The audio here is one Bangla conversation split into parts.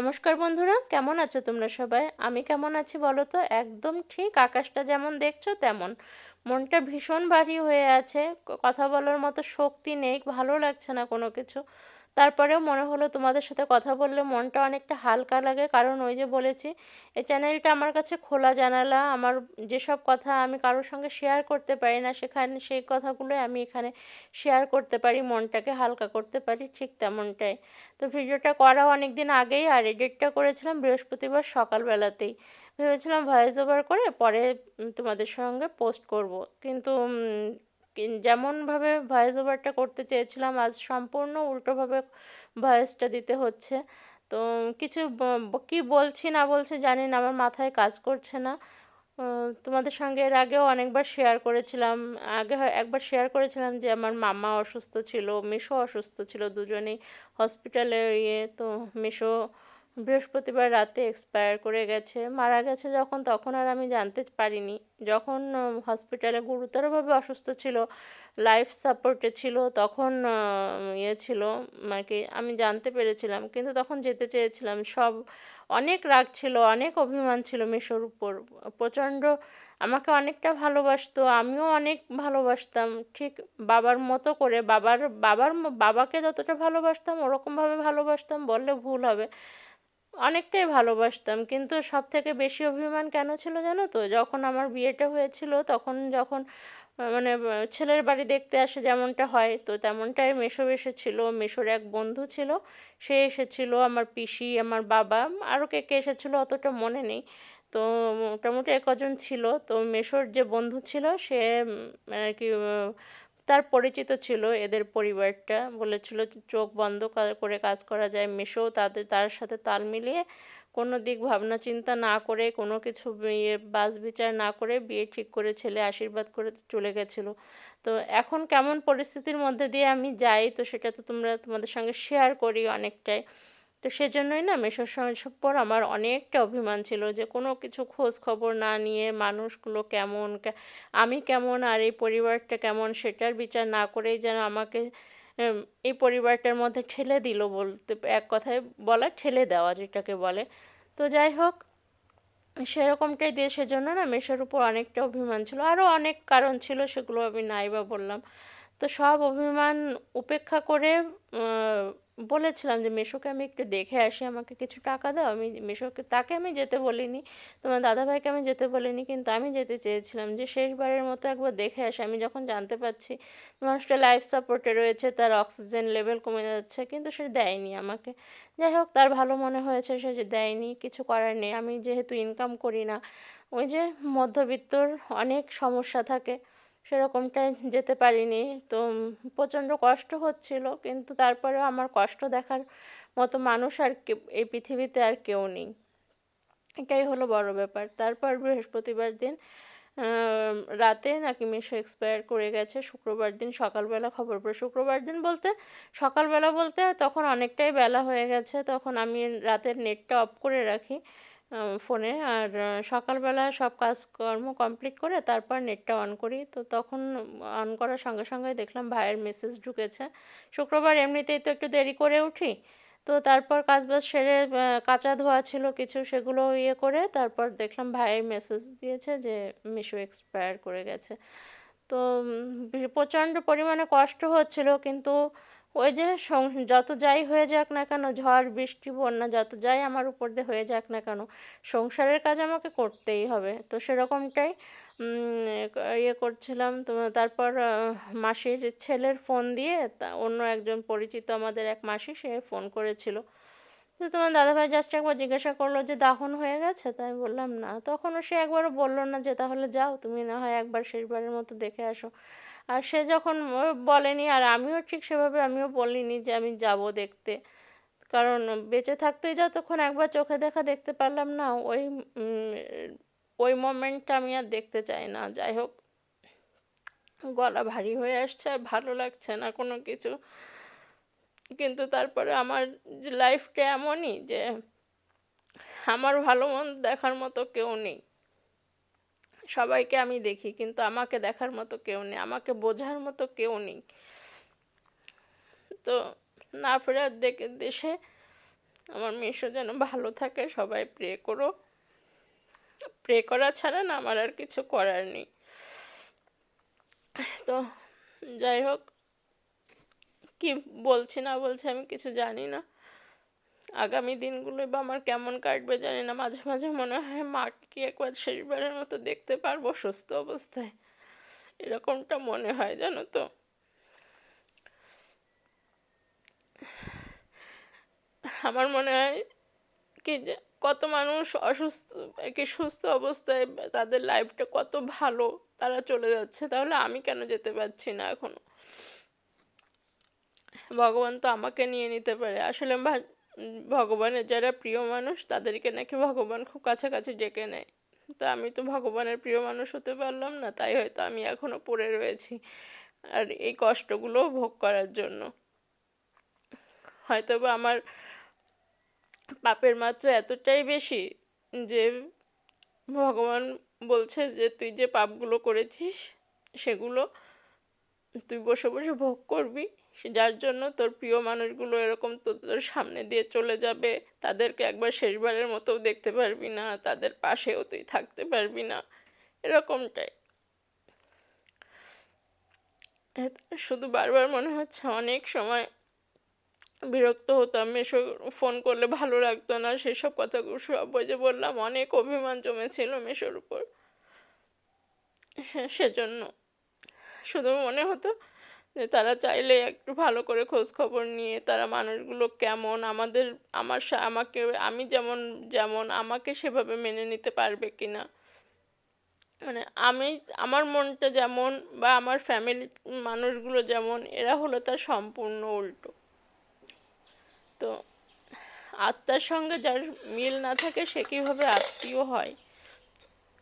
নমস্কার বন্ধুরা, কেমন আছো তোমরা সবাই? আমি কেমন আছি বলো তো? একদম ঠিক, আকাশটা যেমন দেখছ তেমন। মনটা ভীষণ ভারী হয়ে আছে কথা বলার মতো শক্তি নেই, ভালো লাগছে না কোনো কিছু। তারপরেও মনে হলো তোমাদের সাথে কথা বললে মনটা অনেকটা হালকা লাগে। কারণ ওই যে বলেছি, এই চ্যানেলটা আমার কাছে খোলা জানালা, আমার যেসব কথা আমি কারোর সঙ্গে শেয়ার করতে পারি না, সেখানে সেই কথাগুলোই আমি এখানে শেয়ার করতে পারি, মনটাকে হালকা করতে পারি, ঠিক তেমনটাই। তো ভিডিওটা করা অনেক দিন আগেই, আর এডিটটা করেছিলাম বৃহস্পতিবার সকালবেলাতেই। ভেবেছিলাম ভয়েস ওভার করে পরে তোমাদের সঙ্গে পোস্ট করব। কিন্তু যেমনভাবে ভয়েস ওভারটা করতে চেয়েছিলাম, আজ সম্পূর্ণ উল্টোভাবে ভয়েসটা দিতে হচ্ছে। তো কিছু কি বলছি, না বলছি জানি না, আমার মাথায় কাজ করছে না। তোমাদের সঙ্গে এর আগেও অনেকবার শেয়ার করেছিলাম। আগে একবার শেয়ার করেছিলাম যে আমার মামা অসুস্থ ছিল, মেশো অসুস্থ ছিল, দুজনেই হসপিটালে ইয়ে তো মেশো বৃহস্পতিবার রাতে এক্সপায়ার করে গেছে। মারা গেছে যখন, তখন আর আমি জানতে পারিনি। যখন হসপিটালে গুরুতরভাবে অসুস্থ ছিল লাইফ সাপোর্টে ছিল, তখন ইয়ে ছিল আর কি, আমি জানতে পেরেছিলাম। কিন্তু তখন যেতে চেয়েছিলাম। সব, অনেক রাগ ছিল, অনেক অভিমান ছিল মেশোর উপর। প্রচণ্ড আমাকে অনেকটা ভালোবাসতো, আমিও অনেক ভালোবাসতাম। ঠিক বাবার মতো করে, বাবার বাবার, বাবাকে যতটা ভালোবাসতাম, ওরকমভাবে ভালোবাসতাম, বললে ভুল হবে। অনেকটাই ভালোবাসতাম। কিন্তু সব থেকে বেশি অভিমান কেন ছিল জানো তো? যখন আমার বিয়েটা হয়েছিল, তখন যখন মানে ছেলের বাড়ি দেখতে আসে যেমনটা হয়, তো তেমনটাই মেসো এসেছিল। মেসোর এক বন্ধু ছিল, সে এসেছিল আমার পিসি, আমার বাবা, আরও কে কে এসেছিল অতটা মনে নেই। তো মোটামুটি কজন ছিল। তো মেসোর যে বন্ধু ছিল, সে আর কি তার পরিচিত ছিল, এদের পরিবারটা বলেছিল চোখ বন্ধ করে কাজ করা যায়। মেসো তাদের, তার সাথে তাল মিলিয়ে কোনো দিক ভাবনা চিন্তা না করে, কোনো কিছু ইয়ে বাস বিচার না করে বিয়ে ঠিক করে ছেলে আশীর্বাদ করে চলে গেছিল। তো এখন কেমন পরিস্থিতির মধ্যে দিয়ে আমি যাই, তো সেটা তো তোমরা তোমাদের সঙ্গে শেয়ার করি অনেকটাই। তো সেজন্যই না মেসোর সঙ্গে পর আমার অনেকটা অভিমান ছিল যে কোনো কিছু খোঁজ খবর না নিয়ে মানুষগুলো কেমন আমি কেমন আর এই পরিবারটা কেমন সেটার বিচার না করেই যেন আমাকে এই পরিবারটার মধ্যে ঠেলে দিল বলতে, এক কথায় বলা ঠেলে দেওয়া যেটাকে বলে। তো যাই হোক, সেরকমটাই দিয়ে সেজন্য না মেসোর উপর অনেকটা অভিমান ছিল। আরও অনেক কারণ ছিল সেগুলো আমি নাই বা বললাম। তো সব অভিমান উপেক্ষা করে বলেছিলাম যে, মেশোকে আমি একটু দেখে আসি, আমাকে কিছু টাকা দাও। আমি মেশোকে, তাকে আমি যেতে বলিনি, তোমার দাদাভাইকে আমি যেতে বলিনি, কিন্তু আমি যেতে চেয়েছিলাম যে, শেষবারের মতো একবার দেখে আসি। আমি যখন জানতে পারছি মানুষটা লাইফ সাপোর্টে রয়েছে, তার অক্সিজেন লেভেল কমে যাচ্ছে, কিন্তু সে দেয়নি আমাকে। যাই হোক, তার ভালো মনে হয়েছে, সে যে দেয়নি, কিছু করার নেই। আমি যেহেতু ইনকাম করি না, ওই যে মধ্যবিত্তর অনেক সমস্যা থাকে। সেরকমটায় যেতে পারিনি। তো প্রচণ্ড কষ্ট হচ্ছিল, কিন্তু তারপরেও আমার কষ্ট দেখার মতো মানুষ আর এই পৃথিবীতে আর কেউ নেই। এটাই হলো বড় ব্যাপার। তারপর বৃহস্পতিবার দিন রাতে নাকি মেশো এক্সপায়ার করে গেছে। শুক্রবার দিন সকালবেলা খবর পড়ে। শুক্রবার দিন বলতে, সকালবেলা বলতে তখন অনেকটাই বেলা হয়ে গেছে। তখন আমি রাতের নেটটা অফ করে রাখি। ফোনে। আর সকালবেলা সব কাজকর্ম কমপ্লিট করে তারপর নেটটা অন করি। তো তখন অন করার সঙ্গে সঙ্গে দেখলাম ভাইয়ের মেসেজ ঢুকেছে। শুক্রবার এমনিতেই তো একটু দেরি করে উঠি। তো তারপর কাজবাজ সেরে কাচা ধোয়া ছিল কিছু সেগুলো ইয়ে করে তারপর দেখলাম ভাইয়ের মেসেজ দিয়েছে যে মিশো এক্সপায়ার করে গেছে। তো প্রচণ্ড পরিমাণে কষ্ট হচ্ছিল কিন্তু ওই যে যত যাই হয়ে যাক না কেন, ঝড়, বৃষ্টি, বন্যা, যত যাই আমার উপর দিয়ে হয়ে যাক না কেন, সংসারের কাজ আমাকে করতেই হবে। তো সেরকমটাই ইয়ে করছিলাম। তো তারপর মাসির ছেলের ফোন দিয়ে অন্য একজন পরিচিত আমাদের এক মাসি, সে ফোন করেছিল। তো তোমার দাদাভাই জাস্ট একবার জিজ্ঞাসা করল যে দাফন হয়ে গেছে? তাই বললাম, না। তখনও সে একবারও বলল না যে, তাহলে যাও, তুমি না হয় একবার শেষবারের মতো দেখে আসো। আর সে যখন বলেনি, আর আমিও ঠিক সেভাবে আমিও বলিনি যে আমি যাব দেখতে। কারণ বেঁচে থাকতেই যতক্ষণ একবার চোখে দেখা দেখতে পারলাম না, ওই ওই মোমেন্টটা আমি আর দেখতে চাই না। যাই হোক, গলা ভারী হয়ে আসছে, আর ভালো লাগছে না কোনো কিছু। কিন্তু তারপরে আমার লাইফটা এমনই যে আমার ভালো মন্দ দেখার মতো কেউ নেই। সবাইকে আমি দেখি, কিন্তু আমাকে দেখার মতো কেউ নেই, আমাকে বোঝার মতো কেউ নেই। তো না ফেরার দেখে দেশে আমার মিশো যেন ভালো থাকে, সবাই প্রে করো। প্রে করা ছাড়া না আমার আর কিছু করার নেই। তো যাই হোক, কি বলছি না বলছি আমি কিছু জানি না। আগামী দিনগুলো বা আমার কেমন কাটবে জানি না। মাঝে মাঝে মনে হয় মাকে কি একবার শেষবারের মতো দেখতে পারব সুস্থ অবস্থায়। এরকমটা মনে হয় জানো তো। আমার মনে হয় কি যে কত মানুষ অসুস্থ, কি সুস্থ অবস্থায় তাদের লাইফটা কত ভালো তারা চলে যাচ্ছে, তাহলে আমি কেন যেতে পারছি না এখনও? ভগবান তো আমাকে নিয়ে নিতে পারে। আসলে ভগবানের যারা প্রিয় মানুষ, তাদেরকে নাকি ভগবান খুব কাছাকাছি ডেকে নেয়। তো আমি তো ভগবানের প্রিয় মানুষ হতে পারলাম না, তাই হয়তো আমি এখনও পড়ে রয়েছি আর এই কষ্টগুলো ভোগ করার জন্য। হয়তো বা আমার পাপের মাত্রা এতটাই বেশি যে ভগবান বলছে যে, তুই যে পাপগুলো করেছিস, সেগুলো তুই বসে বসে ভোগ করবি যার জন্য তোর প্রিয় মানুষগুলো এরকম তোর সামনে দিয়ে চলে যাবে, তাদেরকে একবার শেষবারের মতো দেখতে পারবি না, তাদের পাশেও তুই থাকতে পারবি না, এরকমটাই। শুধু বারবার মনে হচ্ছে অনেক সময় বিরক্ত হতাম মেশো ফোন করলে ভালো লাগতো না, সেসব কথাগুলো সব যে বললাম, অনেক অভিমান জমেছিল মেশোর উপর। সেজন্য। শুধু মনে হতো যে তারা চাইলে একটু ভালো করে খোঁজ খবর নিয়ে তারা মানুষগুলো কেমন, আমাদের, আমার আমাকে, আমি যেমন যেমন আমাকে সেভাবে মেনে নিতে পারবে কি না মানে আমি, আমার মনটা যেমন বা আমার ফ্যামিলি মানুষগুলো যেমন, এরা হলো তার সম্পূর্ণ উল্টো। তো আত্মার সঙ্গে যার মিল না থাকে সে কীভাবে আত্মীয় হয়?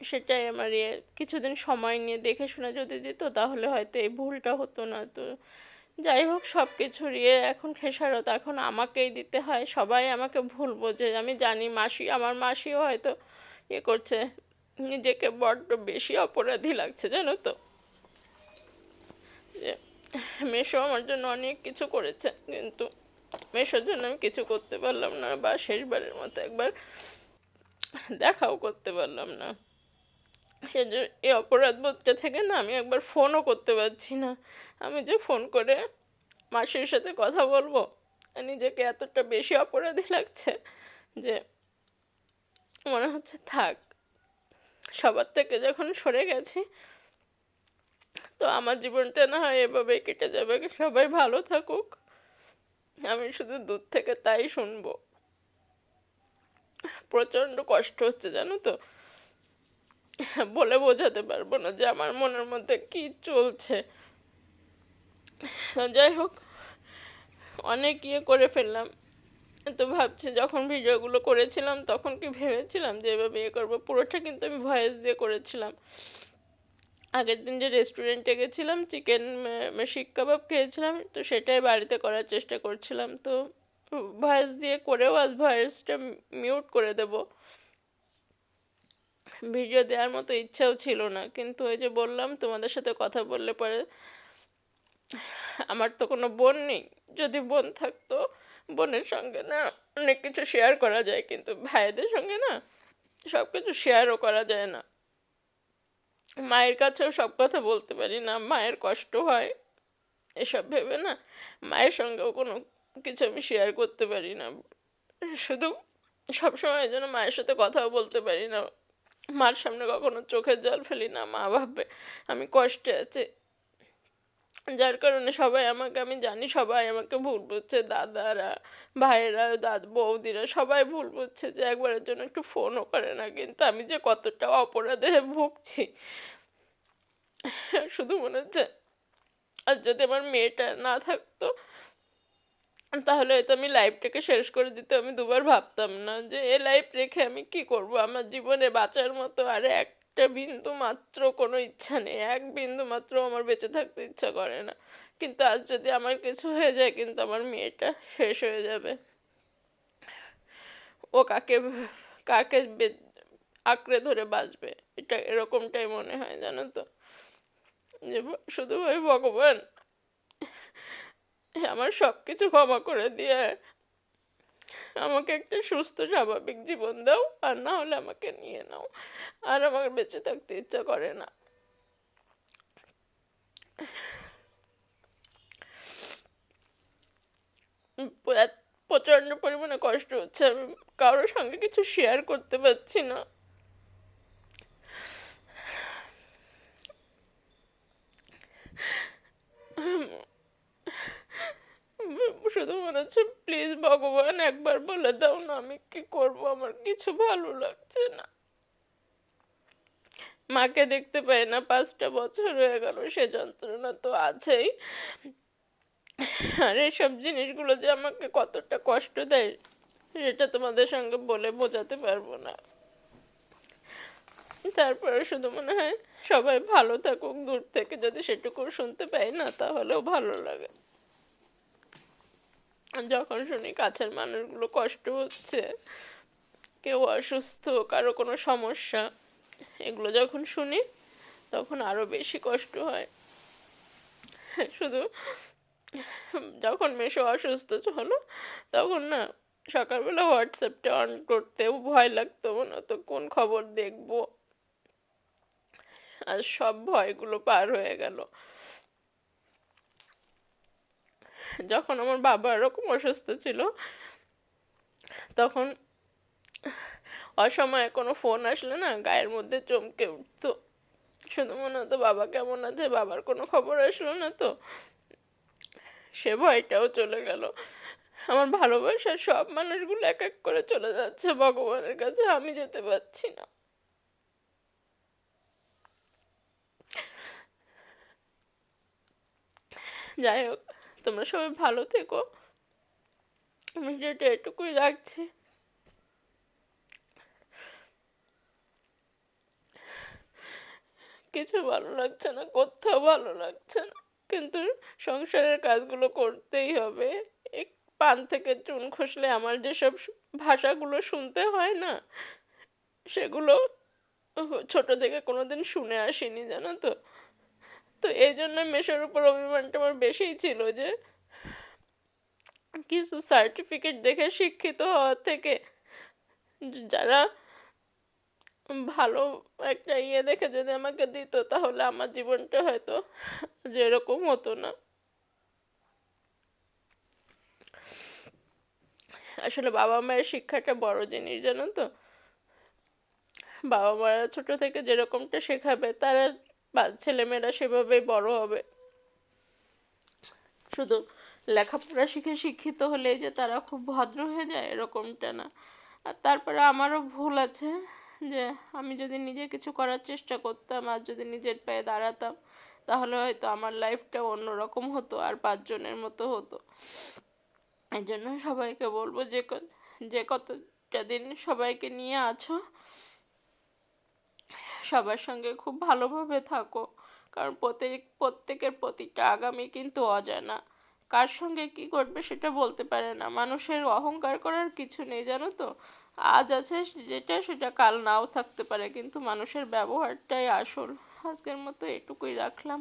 সেটাই আমার ইয়ে। কিছুদিন সময় নিয়ে দেখে শুনে যদি দিত, তাহলে হয়তো এই ভুলটা হতো না। তো যাই হোক সব কিছুর ইয়ে এখন খেসারত। এখন আমাকেই দিতে হয়। সবাই আমাকে ভুল বোঝে। আমি জানি মাসি, আমার মাসিও হয়তো ইয়ে করছে। নিজেকে বড্ড বেশি অপরাধী লাগছে, জানো তো? যে মেশো আমার জন্য অনেক কিছু করেছে, কিন্তু মেশোর জন্য আমি কিছু করতে পারলাম না, বা শেষবারের মতো একবার দেখাও করতে পারলাম না। এই অপরাধ বোধটা থেকে না আমি একবার ফোনও করতে পারছি না। আমি যে ফোন করে মাসির সাথে কথা বলব, নিজেকে এতটা বেশি অপরাধী লাগছে যে মনে হচ্ছে থাক, সবার থেকে যখন সরে গেছি, তো আমার জীবনটা না হয় এভাবেই কেটে যাবে। সবাই ভালো থাকুক, আমি শুধু দূর থেকে তাই শুনব। প্রচণ্ড কষ্ট হচ্ছে জানো তো? বলে বোঝাতে পারব না যে আমার মনের মধ্যে কি চলছে। যাই হোক, অনেক ইয়ে করে ফেললাম। তো ভাবছি যখন ভিডিওগুলো করেছিলাম তখন কি ভেবেছিলাম যে এভাবে ইয়ে করব? পুরোটা কিন্তু আমি ভয়েস দিয়ে করেছিলাম। আগের দিন যে রেস্টুরেন্টে গেছিলাম চিকেন শিক কাবাব খেয়েছিলাম, তো সেটাই বাড়িতে করার চেষ্টা করছিলাম। তো ভয়েস দিয়ে করেও আজ ভয়েসটা মিউট করে দেব। ভিডিও দেওয়ার মতো ইচ্ছাও ছিল না। কিন্তু ওই যে বললাম, তোমাদের সাথে কথা বললে পরে আমার তো কোনো বোন নেই। যদি বোন থাকতো, বোনের সঙ্গে না অনেক কিছু শেয়ার করা যায়। কিন্তু ভাইদের সঙ্গে না সব কিছু শেয়ারও করা যায় না। মায়ের কাছেও সব কথা বলতে পারি না। মায়ের কষ্ট হয়, এসব ভেবে না মায়ের সঙ্গেও কোনো কিছু আমি শেয়ার করতে পারি না। শুধু সবসময় যেন মায়ের সাথে কথাও বলতে পারি না। মার সামনে কখনো চোখের জল ফেলি না, মা ভাববে আমি কষ্টে আছি। যার কারণে সবাই আমাকে, আমি জানি সবাই আমাকে ভুল বুঝছে, দাদারা, ভাইয়েরা, দাদ, বৌদিরা সবাই ভুল বুঝছে যে একবারের জন্য একটু ফোনও করে না, কিন্তু আমি যে কতটা অপরাধে ভুগছি। শুধু মনে হচ্ছে, আর যদি আমার মেয়েটা না থাকতো তাহলে হয়তো আমি লাইফটাকে শেষ করে দিতে আমি দুবার ভাবতাম না যে এ লাইফ রেখে আমি কি করব? আমার জীবনে বাঁচার মতো আর এক একটা বিন্দু মাত্র কোনো ইচ্ছা নেই। এক বিন্দু মাত্র আমার বেঁচে থাকতে ইচ্ছা করে না। কিন্তু আজ যদি আমার কিছু হয়ে যায়, কিন্তু আমার মেয়েটা শেষ হয়ে যাবে। ও কাকে কাকে আঁকড়ে ধরে বাঁচবে? এটা এরকমটাই মনে হয় জানো তো। যে শুধু ওই ভগবান আমার সব কিছু ক্ষমা করে দিয়ে আমাকে একটা সুস্থ, স্বাভাবিক জীবন দাও, আর না হলে আমাকে নিয়ে নাও। আর আমার বেঁচে থাকতে ইচ্ছা করে না। প্রচণ্ড পরিমাণে কষ্ট হচ্ছে, আমি কারোর সঙ্গে কিছু শেয়ার করতে পারছি না। শুধু মনে হচ্ছে প্লিজ ভগবান একবার বলে দাও না আমি কি করব, আমার কিছু ভালো লাগছে না। মাকে দেখতে পাই না, পাঁচটা বছর হয়ে গেল, সে যন্ত্রণা তো আছেই। আর এসব জিনিসগুলো যে আমাকে কতটা কষ্ট দেয়, সেটা তোমাদের সঙ্গে বলে বোঝাতে পারব না। তারপরে শুধু মনে হয়, সবাই ভালো থাকুক, দূর থেকে যদি সেটুকু শুনতে পাই না, তাহলেও ভালো লাগে। যখন শুনি কাছের মানুষগুলো কষ্ট হচ্ছে, কেউ অসুস্থ, কারও কোনো সমস্যা, এগুলো যখন শুনি তখন আরও বেশি কষ্ট হয়। শুধু যখন মেশো অসুস্থ হলো, তখন না সকালবেলা হোয়াটসঅ্যাপটা অন করতেও ভয় লাগতো মনে হতো, কোন খবর দেখব? আর সব ভয়গুলো পার হয়ে গেল। যখন আমার বাবা এরকম অসুস্থ ছিল, তখন অসময়ে কোনো ফোন আসলে না গায়ের মধ্যে চমকে উঠতো। শুধু মনে হতো, বাবা কেমন আছে? বাবার কোনো খবর আসলো না তো? সে ভয়টাও চলে গেল। আমার ভালোবাসার সব মানুষগুলো এক এক করে চলে যাচ্ছে ভগবানের কাছে, আমি যেতে পারছি না। যাই হোক তোমরা সবাই ভালো থেকো। আমি যেটা এটুকুই রাখছি। কিছু ভালো লাগছে না, কোথাও ভালো লাগছে না। কিন্তু সংসারের কাজগুলো করতেই হবে। পান থেকে চুন খসলে আমার যেসব ভাষাগুলো শুনতে হয় না, সেগুলো ছোট থেকে কোনোদিন শুনে আসিনি, জানো তো? তো এই জন্য মেশোর উপর অভিমানটা আমার বেশিই ছিল যে কিছু সার্টিফিকেট দেখে শিক্ষিত হওয়ার থেকে যারা ভালো একটা ইয়ে দেখে যদি আমাকে দিত, তাহলে আমার জীবনটা হয়তো যেরকম হতো না। আসলে বাবা মায়ের শিক্ষাটা বড় জিনিস, জানো তো? বাবা মারা ছোট থেকে যেরকমটা শেখাবে, তারা বা- ছেলেমেয়েরা সেভাবেই বড় হবে। শুধু লেখাপড়া শিখে শিক্ষিত হলেই যে তারা খুব ভদ্র হয়ে যায় এরকমটা না। আর তারপরে আমারও ভুল আছে যে আমি যদি নিজে কিছু করার চেষ্টা করতাম আর যদি নিজের পায়ে দাঁড়াতাম, তাহলে হয়তো আমার লাইফটা অন্যরকম হতো আর পাঁচজনের মতো হতো। এই জন্য সবাইকে বলব যে যে কতটা দিন সবাইকে নিয়ে আছো সবার সঙ্গে খুব ভালোভাবে থাকো। কারণ প্রত্যেক, প্রত্যেকের প্রতিটা আগামী কিন্তু অজানা। কার সঙ্গে কি ঘটবে সেটা বলতে পারে না। মানুষের অহংকার করার কিছু নেই, জানো তো? আজ আছে যেটা, সেটা কাল নাও থাকতে পারে। কিন্তু মানুষের ব্যবহারটাই আসল। আজকের মতো এটুকুই রাখলাম।